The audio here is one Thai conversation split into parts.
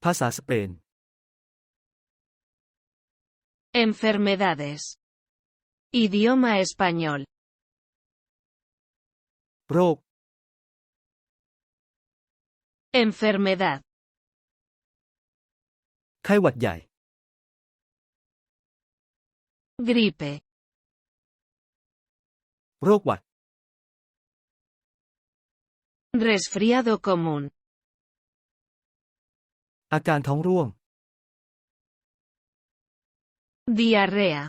pasas enfermedades idioma español Pro. enfermedad ไข้หวัดใหญ่ gripe โรคหวัด resfriado común อาการท้องร่วง diarrea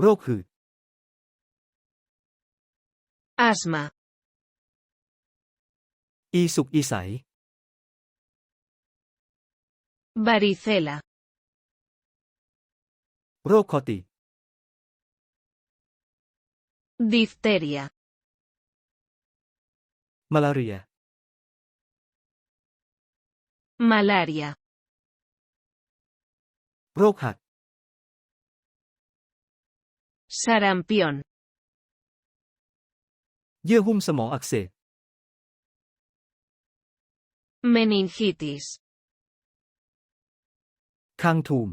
โรคหืด asma อีสุกอีใส varicela โรคคอติ difteria มาลาเรียมาลาเรียโรคหัดซารัมพิออนเยื่อหุ้มสมองอักเสบเมนิงิติสคางทูม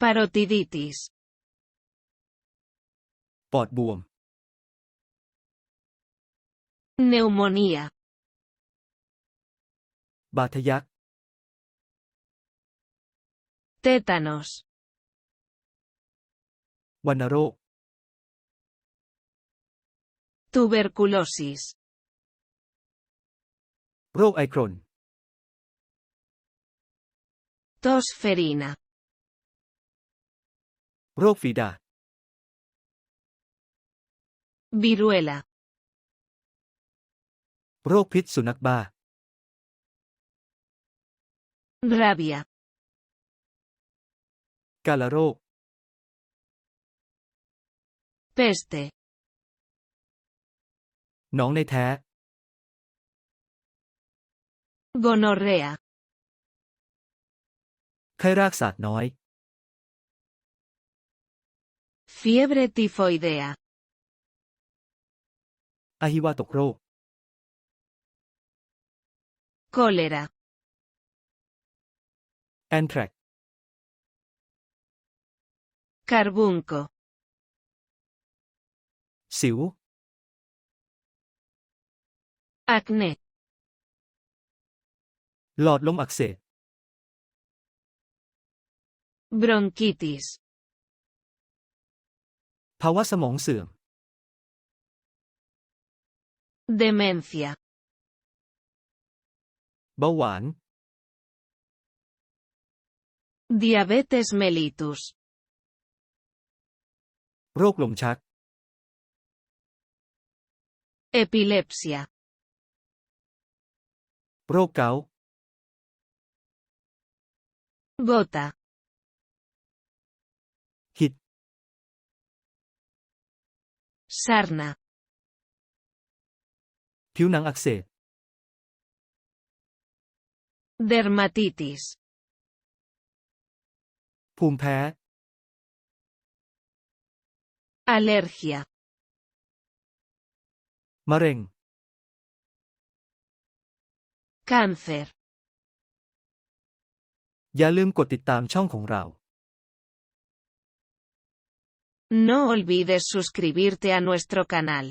ปารติดิติสปอดบวมเนื้โมเนียบาทยัก เตตานอส วันโรคทูเบอร์คูลอซิส โรคไอครอนทอสเฟรินา โรคฟีดา บิรูเอลาโรคพิษสุนัขบ้า Rabia. Calaró. Peste. น้องในแท้ gonorrea ไข้รากสัตว์น้อย fiebre tifoidea อหิวาตกโรค cólera Anthrax. Carbunco. Siu. Acné. l o อดลมอักเ bronquitis Pawasamong s ่อ demencia b บ w a n Diabetes mellitus โรคลมชัก epilepsia Procau. gota hit, sarna ผิวหนังอักเสบ dermatitis ภูมิแพ้ alergia มะเร็ง cáncer อย่าลืมกดติดตามช่องของเรา No olvides suscribirte a nuestro canal.